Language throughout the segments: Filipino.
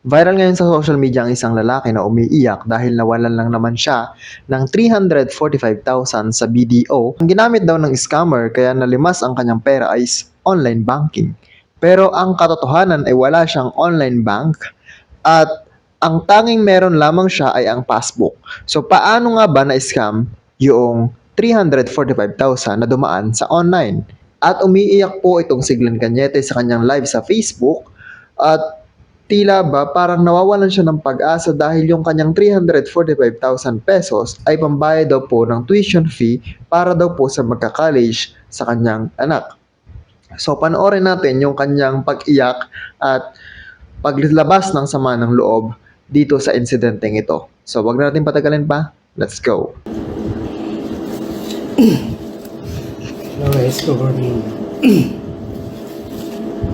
Viral ngayon sa social media ang isang lalaki na umiiyak dahil nawalan lang naman siya ng 345,000 sa BDO. Ang ginamit daw ng scammer kaya nalimas ang kanyang pera ay online banking. Pero ang katotohanan ay wala siyang online bank at ang tanging meron lamang siya ay ang passbook. So paano nga ba na-scam yung 345,000 na dumaan sa online? At umiiyak po itong si Glenn Cañete sa kanyang live sa Facebook at tila ba parang nawawalan siya ng pag-asa dahil yung kanyang 345,000 pesos ay pambayad daw po ng tuition fee para daw po sa magka-college sa kanyang anak. So panoorin natin yung kanyang pag-iyak at paglabas ng sama ng loob dito sa insidenteng ito. So wag na natin patagalin pa. Let's go. Hello guys, good morning.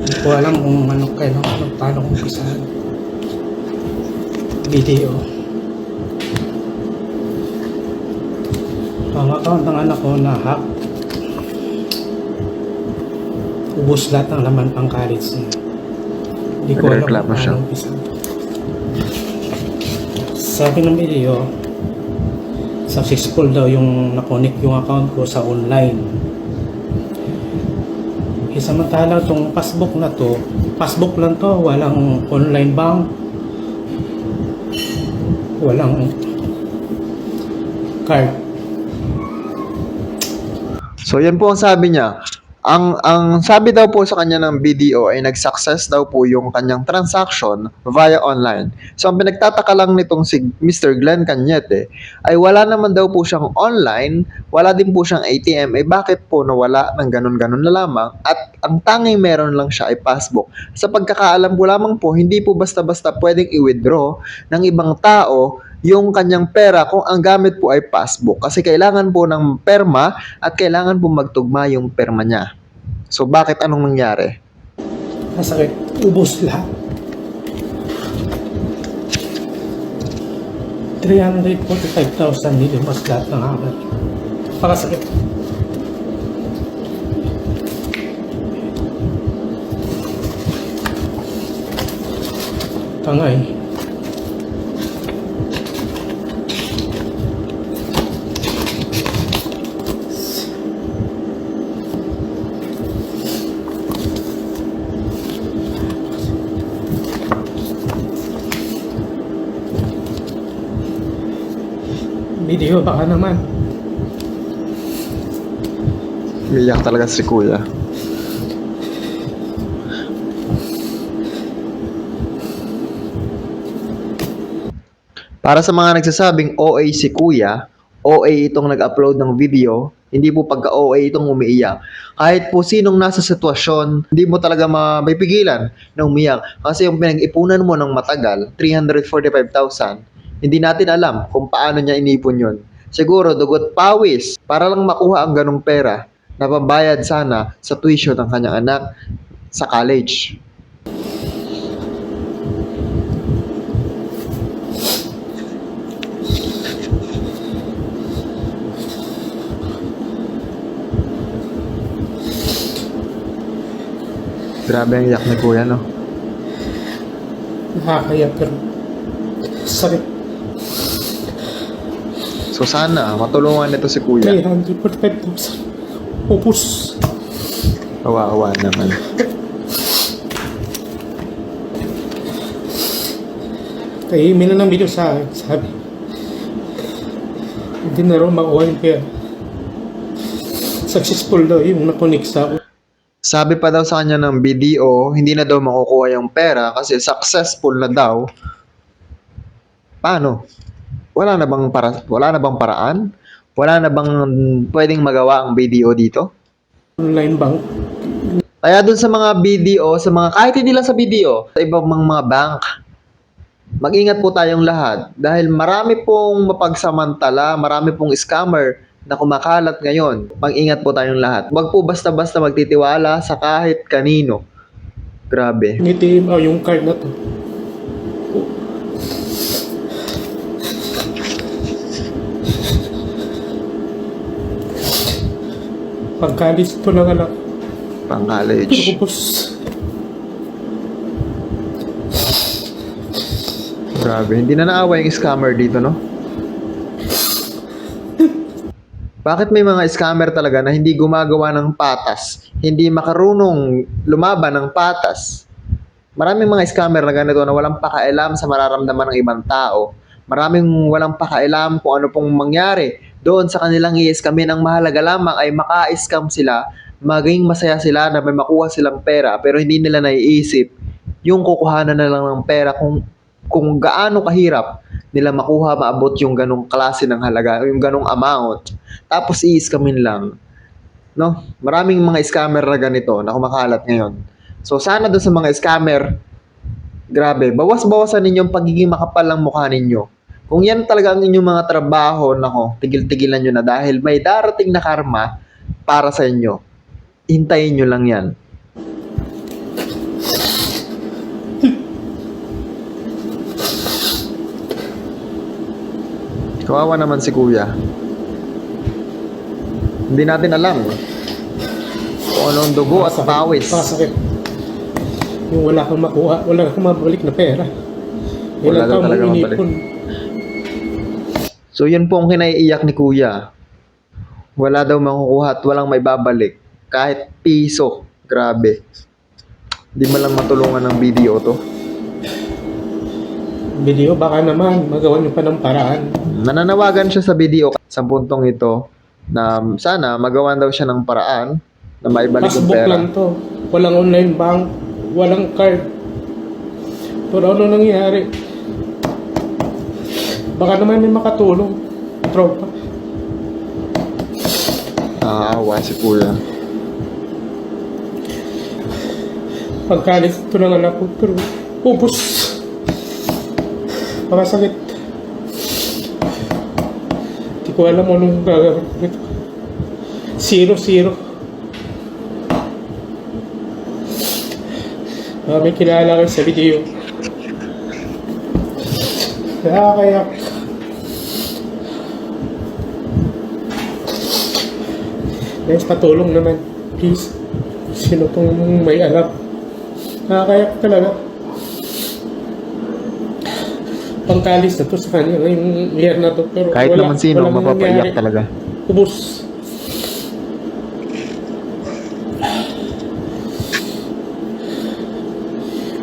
Hindi ko alam kung ano kayo, ano, paano kung umpisahan. Video. Ang account ng anak ko na hack. Ubus lahat ng laman pang college niya. Hindi ko alam kung paano umpisahan. Sabi ng video, successful daw yung nakonek yung account ko sa online. Eh, samantala itong passbook na to, passbook lang to, walang online bank, walang card. So yan po ang sabi niya. Ang ang sabi daw po sa kanya ng BDO ay nag-success daw po yung kanyang transaction via online. So ang pinagtataka lang nitong si Mr. Glenn Cañete ay wala naman daw po siyang online, wala din po siyang ATM. Eh bakit po nawala ng ganun-ganun na lamang at ang tanging meron lang siya ay passbook. Sa pagkakaalam ko lamang po, hindi po basta-basta pwedeng i-withdraw ng ibang tao yung kanyang pera kung ang gamit po ay passbook. Kasi kailangan po ng perma at kailangan po magtugma yung perma niya. So bakit anong nangyari? Nasakit, ubos lahat. 345,000 dito mas lahat ng habat. Pakasakit. Tangay. Video baka naman. Umiyak talaga si kuya. Para sa mga nagsasabing OA si kuya, OA itong nag-upload ng video, hindi po pagka-OA itong umiiyak. Kahit po sinong nasa sitwasyon, hindi mo talaga mapipigilan na umiyak. Kasi yung pinag-ipunan mo ng matagal, 345,000, hindi natin alam kung paano niya inipon yun. Siguro dugot pawis para lang makuha ang ganong pera na pambayad sana sa tuition ng kanyang anak sa college. Grabe ang iyak ni kuya, no? Nakakaya pero sakit. So sana matulungan nito si kuya. 345,000. Ubus. Kawawa naman. Kaya may na ng video sa akin, sabi. Hindi na raw makuha yung pera. Successful daw yung nakonik sa ako. Sabi pa daw sa kanya ng BDO, hindi na daw makukuha yung pera kasi successful na daw. Paano? Wala na bang para wala na bang paraan? Wala na bang pwedeng magawa ang BDO dito? Online bank. Kaya dun sa mga BDO, sa mga kahit hindi lang sa BDO, sa ibang mga, mga bank, mag-ingat po tayong lahat dahil marami pong mapagsamantala, marami pong scammer na kumakalat ngayon. Mag-ingat po tayong lahat. Huwag po basta-basta magtitiwala sa kahit kanino. Grabe. Nitiim oh, yung card na to. Pagkalis ko ng anak, Pang college. ubus. Grabe, hindi na naawa yung scammer dito, no? Bakit may mga scammer talaga na hindi gumagawa ng patas, hindi makarunong lumaban ng patas? Maraming mga scammer na ganito na walang pakailam sa mararamdaman ng ibang tao. Maraming walang pakailam kung ano pong mangyari. Doon sa kanilang i-scamin, ang mahalaga lamang ay maka-scam sila, maging masaya sila na may makuha silang pera, pero hindi nila naiisip yung kukuhanan na lang ng pera kung kung gaano kahirap nila makuha maabot yung ganong klase ng halaga, yung ganong amount. Tapos i-scamin lang. No? Maraming mga scammer na ganito na kumakalat ngayon. So sana doon sa mga scammer, grabe, bawas-bawasan ninyong pagiging makapal ng mukha ninyo. Kung yan talaga ang inyong mga trabaho, nako, tigil-tigilan nyo na dahil may darating na karma para sa inyo. Hintayin nyo lang yan. Kawawa naman si kuya. Hindi natin alam kung anong dugo at pawis. Pasakit. Yung wala kang makuha, wala kang mabalik na pera. Wala Ilan daw taon talaga mabalik. inipon. So yun po ang kinaiiyak ni kuya. Wala daw makukuha at walang may babalik. Kahit piso. Grabe. Di man lang matulungan ng video to. Video, baka naman, magawa niyo pa ng paraan. Nananawagan siya sa video sa puntong ito na sana magawan daw siya ng paraan na maibalik Passbook pera. lang to. Walang online bank, walang card. Pero ano nangyari? Baka naman may makatulong. Tropa. Nakakaawa si kuya. Pagkalis ito ng anak ko, pero ubos. Pakasakit. Hindi ko alam anong gagawin ko. Zero, zero. Ah, may kilala kayo sa video. Nakakayak. Guys, patulong naman. Please. Sino tong may alam? Nakakayak talaga. Pangkalis na to sa kanya ngayong year na to. Pero Kahit wala, naman sino, mapapaiyak nangyari. talaga. Ubus.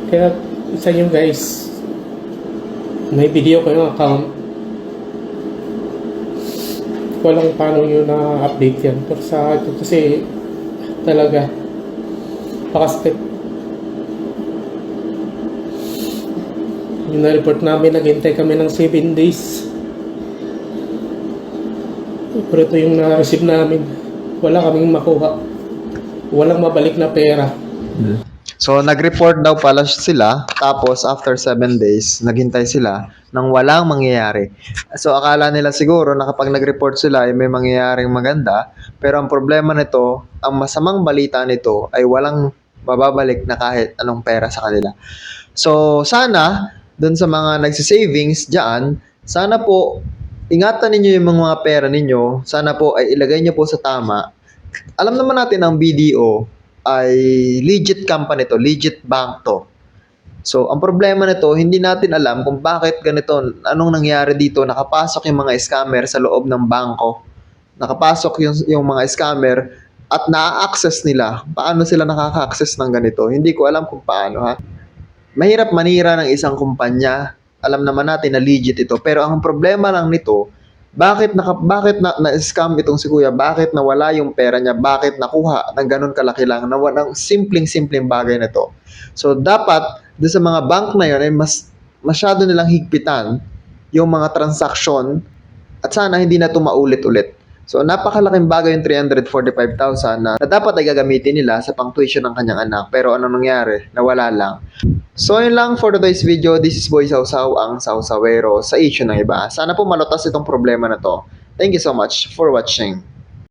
Kaya sa inyo guys, may video kayong account. Walang paano nyo na-update yan. Pero sa ito kasi talaga pakasakit. Yung na-report namin, naghintay kami ng 7 days. Pero ito yung na-receive namin. Wala kaming makuha. Walang mabalik na pera. So, nag-report daw pala sila, tapos after 7 days, naghintay sila nang walang mangyayari. So, akala nila siguro na kapag nag-report sila ay may mangyayaring maganda, pero ang problema nito, ang masamang balita nito ay walang mababalik na kahit anong pera sa kanila. So, sana, dun sa mga nagsisavings dyan, sana po, ingatan ninyo yung mga pera ninyo, sana po ay ilagay nyo po sa tama. Alam naman natin ang BDO, ay legit company to, legit bank to. So, ang problema nito, hindi natin alam kung bakit ganito, anong nangyari dito, nakapasok yung mga scammer sa loob ng bangko. Nakapasok yung, yung mga scammer at na-access nila. Paano sila nakaka-access ng ganito? Hindi ko alam kung paano ha. Mahirap manira ng isang kumpanya. Alam naman natin na legit ito. Pero ang problema lang nito, bakit naka, bakit na, na-scam itong si Kuya? Bakit nawala yung pera niya? Bakit nakuha ng ganun kalaki lang? Na ng simpleng-simpleng bagay na to. So, dapat, doon sa mga bank na yun, ay mas masyado nilang higpitan yung mga transaksyon at sana hindi na ito maulit-ulit. So, napakalaking bagay yung 345,000 na, na dapat ay gagamitin nila sa pang-tuition ng kanyang anak. Pero ano nangyari? Nawala lang. So, yun lang for today's video. This is Boy Sausaw, ang Sausawero sa issue ng iba. Sana po malutas itong problema na to. Thank you so much for watching.